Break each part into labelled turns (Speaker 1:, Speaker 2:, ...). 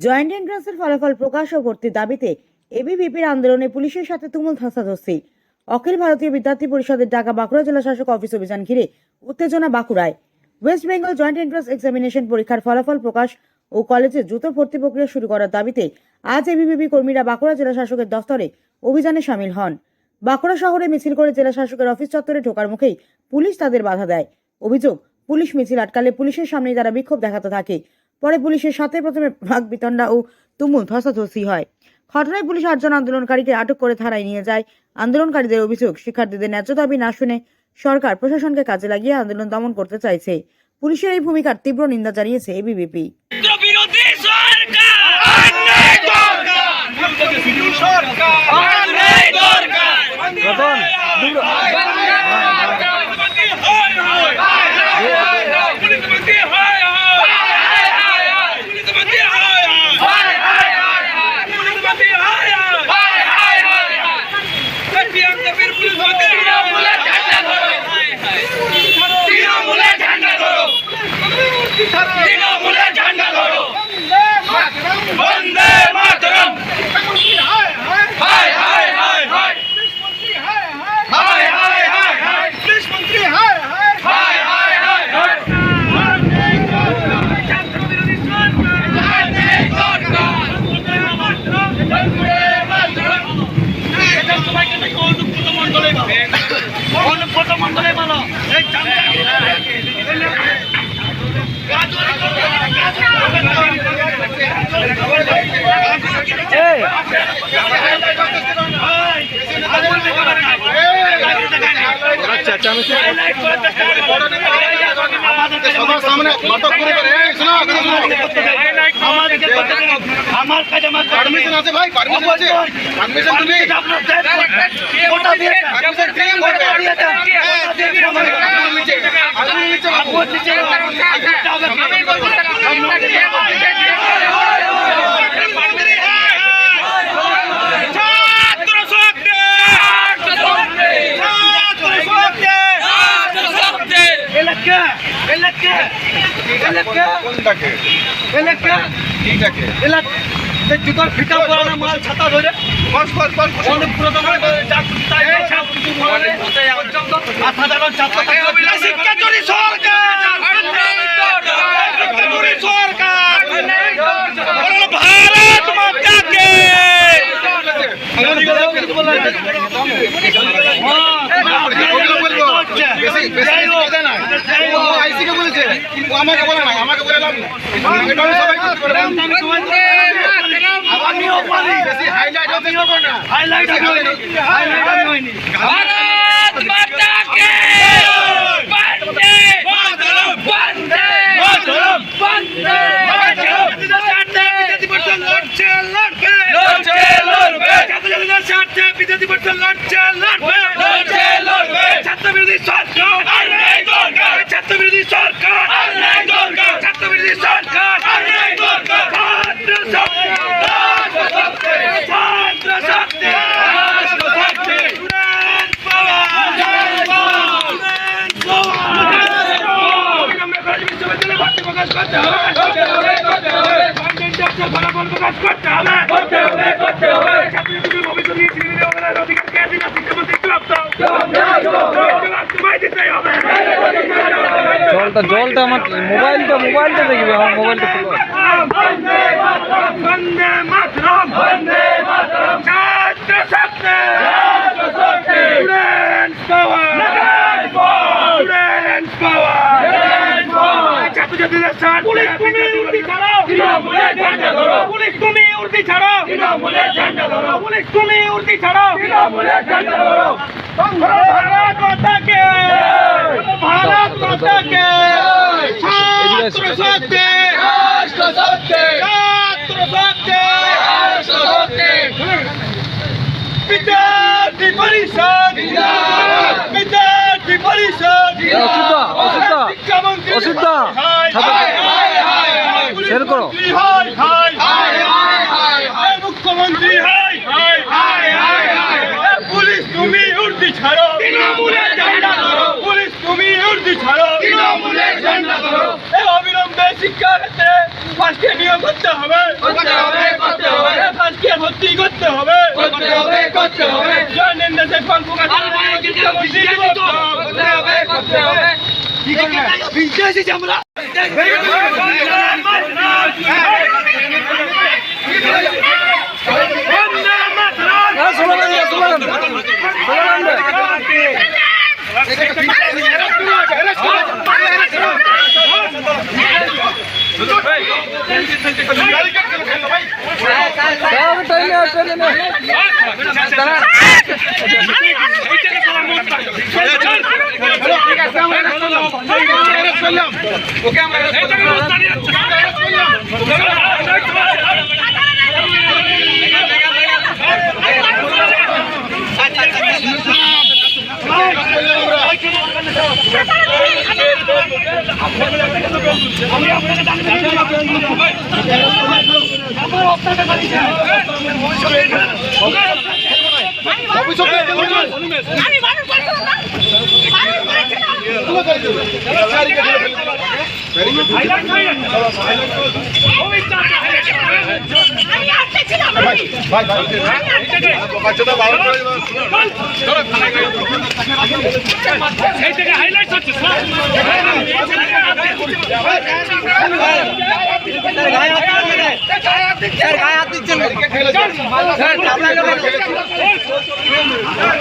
Speaker 1: Joint এন্ট্রান্সের ফলাফল প্রকাশ ও ভর্তির দাবিতে এবিভিপির আন্দোলনে পুলিশের সাথে তুমুল ধস্তাধস্তি। অখিল ভারতীয় বিদ্যার্থী পরিষদের ঢাকা বাঁকুড়া জেলা শাসক অফিস অভিযান ঘিরে উত্তেজনা বাঁকুড়ায়। West Bengal joint entrance examination পরীক্ষার ফলাফল প্রকাশ ও কলেজে দ্রুত ভর্তি প্রক্রিয়া শুরু করার দাবিতে আজ এবিভিপি কর্মীরা বাঁকুড়া জেলা শাসকের দফতরে অভিযানে সামিল হন। বাঁকুড়া শহরে মিছিল করে জেলা শাসকের অফিস চত্বরে ঢোকার মুখেই পুলিশ তাদের বাধা দেয়। অভিযোগ, পুলিশ মিছিল আটকালে পুলিশের সামনেই তারা বিক্ষোভ দেখাতে থাকে। পরে পুলিশের সাথে প্রথমে বিতণ্ডা ও তুমুল ধস্তাধস্তি হয়। ঘটনায় পুলিশ আটজন আন্দোলনকারীকে আটক করে থানায় নিয়ে যায়। আন্দোলনকারীদের অভিযোগ, শিক্ষার্থীদের ন্যায্য দাবি না শুনে সরকার প্রশাসনকে কাজে লাগিয়ে আন্দোলন দমন করতে চাইছে। পুলিশের এই ভূমিকার তীব্র নিন্দা জানিয়েছে এবিভিপি
Speaker 2: তৃণমূলের ঝান্ডা ধরো। বন্দে মাতরম। মন্ডলে ভালো এই
Speaker 3: চামড়া আচ্ছা
Speaker 2: আমার কাজ আমার
Speaker 3: পারমিশন আছে ভাই পারমিশন আছে পারমিশন তুমি
Speaker 2: কোটা দিয়ে
Speaker 3: পারমিশন দিয়ে কোটা দিয়ে দাও আমি নিচে
Speaker 2: আমি নিচে আমি নিচে
Speaker 3: কোনটাকে
Speaker 2: জুতার ফিটা পরানো মাল ছাতা ধরে ভারত মাতাকে
Speaker 3: বলব আমাকে বলে না আমাকে বলে লাভ না সবাই করতে পারে
Speaker 2: আমিও পারি
Speaker 3: বেশি
Speaker 2: হাইলাইট হতে সরকার ছাত্র সরকার প্রকাশ করতে হবে করতে হবে করতে হবে। কন্টেন্ট ডক্টর ফলাফল প্রকাশ করতে হবে করতে হবে। করতে হবে ছাত্রছাত্রীদের ভবিষ্যৎ নিয়ে ছিনিয়ে নেওয়ার অধিকার কে দিন শিক্ষামন্ত্রী জবাব দাও জবাব তোমায় দিতেই হবে
Speaker 4: জলটা জলটা আমার মোবাইলটা মোবাইলটা দেখবে আমার মোবাইলটা খুলো
Speaker 2: বন্দে মাতরম বন্দে মাতরম বন্দে মাতরম ছাত্র শক্তি ছাত্র শক্তি স্টুডেন্টস পাওয়ার পুলিশ তুমি উর্দি ছাড়াও তৃণমূলের ঝান্ডা ধরো। পুলিশ তুমি উর্দি ছাড়াও তৃণমূলের ঝান্ডা ধরো। পুলিশ তুমি উর্দি ছাড়াও তৃণমূলের ঝান্ডা ধরো। ভারত মাতাকে। ভারত মাতাকে। ছাত্র শক্তি রাষ্ট্র শক্তি ছাত্র শক্তি রাষ্ট্র শক্তি বিদ্যার্থী পরিষদ বিদ্যার্থী পরিষদ
Speaker 4: অসুবিধা, অসুবিধা,
Speaker 2: শিক্ষামন্ত্রী
Speaker 4: অসুবিধা।
Speaker 2: হায়,
Speaker 4: ছাত্র-
Speaker 2: হায়, হায়, হায়, হায়।
Speaker 4: শেয়ার করো।
Speaker 2: মুখ্যমন্ত্রী হায়, হায়, হায়, হায়, হায়, হায়। মুখ্যমন্ত্রী হায়, হায়, হায়, হায়, হায়। এ পুলিশ তুমি উর্দি ছাড়ো তৃণমূলের ঝান্ডা ধরো পুলিশ তুমি উর্দি ছাড়ো তৃণমূলের ঝান্ডা ধরো এ অবিলম্বে শিক্ষা ক্ষেত্রে ফার্স্ট নিয়োগ করতে
Speaker 3: হবে।
Speaker 2: করতে হবে করতে হবে।
Speaker 3: ফাঁসকে ভর্তি করতে হবে।
Speaker 2: করতে হবে করতে হবে। করতে করতে
Speaker 4: দেন দাঁড়াও, টাইম নেই, টাইম নেই। দাঁড়ান।
Speaker 5: আমি মানুষ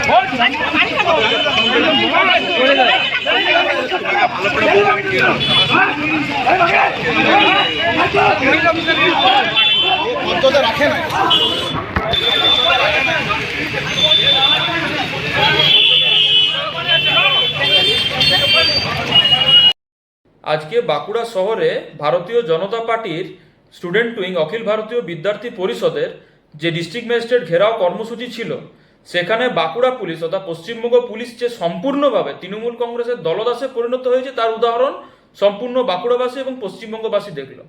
Speaker 5: বলছিলাম
Speaker 6: আজকে বাঁকুড়া শহরে ভারতীয় জনতা পার্টির স্টুডেন্ট উইং, অখিল ভারতীয় বিদ্যার্থী পরিষদের যে ডিস্ট্রিক্ট ম্যাজিস্ট্রেট ঘেরাও কর্মসূচি ছিল সেখানে বাঁকুড়া পুলিশ অর্থাৎ পশ্চিমবঙ্গ পুলিশ যে সম্পূর্ণভাবে তৃণমূল কংগ্রেসের দলদাসে পরিণত হয়েছে, তার উদাহরণ সম্পূর্ণ বাঁকুড়াবাসী এবং পশ্চিমবঙ্গবাসী দেখল।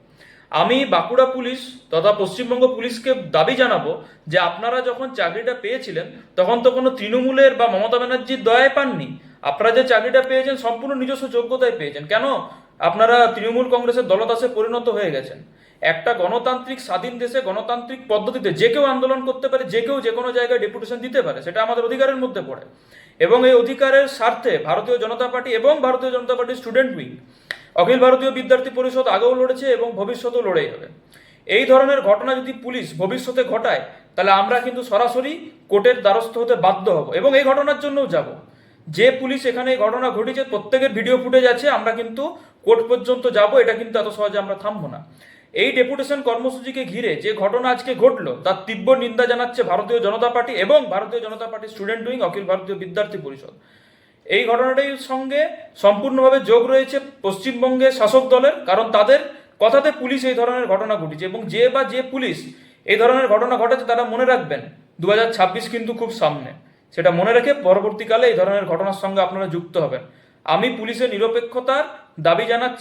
Speaker 6: আমি বাঁকুড়া পুলিশ তথা পশ্চিমবঙ্গ পুলিশকে দাবি জানাব যে আপনারা যখন চাকরিটা পেয়েছিলেন, তখন তো কোনো তৃণমূলের বা মমতা ব্যানার্জির দয়ায় পাননি। আপনারা যে চাকরিটা পেয়েছেন, সম্পূর্ণ নিজস্ব যোগ্যতায় পেয়েছেন। কেন? আপনারা তৃণমূল কংগ্রেসের দলদাসে পরিণত হয়ে গেছেন। একটা গণতান্ত্রিক স্বাধীন দেশে, গণতান্ত্রিক পদ্ধতিতে যে কেউ আন্দোলন করতে পারে, যে কেউ যে কোনো জায়গায় ডেপুটেশন দিতে পারে, সেটা আমাদের অধিকারের মধ্যে পড়ে। এবং এই অধিকারের স্বার্থে ভারতীয় জনতা পার্টি এবং ভারতীয় জনতা পার্টির স্টুডেন্ট উইং, অখিল ভারতীয় বিদ্যার্থী পরিষদ আগেও লড়েছে এবং ভবিষ্যতেও লড়েই হবে। এই ধরনের ঘটনা যদি পুলিশ ভবিষ্যতে ঘটায়, তাহলে আমরা কিন্তু সরাসরি কোর্টের দ্বারস্থ হতে বাধ্য হব এবং এই ঘটনার জন্যও যাব। যে পুলিশ এখানে এই ঘটনা ঘটেছে, প্রত্যেকের ভিডিও ফুটেজ আছে, আমরা কিন্তু কোর্ট পর্যন্ত যাব, এটা কিন্তু এত সহজে আমরা থামবো না। এই ডেপুটেশন কর্মসূচিকে ঘিরে যে ঘটনা আজকে ঘটলো, তার তীব্র নিন্দা জানাচ্ছে ভারতীয় জনতা পার্টি এবং ভারতীয় জনতা পার্টির স্টুডেন্ট উইং অখিল ভারতীয় বিদ্যার্থী পরিষদ। এই ঘটনাটির সঙ্গে সম্পূর্ণভাবে যোগ রয়েছে পশ্চিমবঙ্গের শাসক দলের, কারণ তাদের কথাতে পুলিশ এই ধরনের ঘটনা ঘটেছে এবং যে বা যে পুলিশ এই ধরনের ঘটনা ঘটেছে তারা মনে রাখবেন, দু হাজার ছাব্বিশ কিন্তু খুব সামনে। সেটা মনে রেখে পরবর্তীকালে এই ধরনের ঘটনার সঙ্গে আপনারা যুক্ত হবেন। আমি পুলিশের নিরপেক্ষতার দাবি জানাচ্ছি।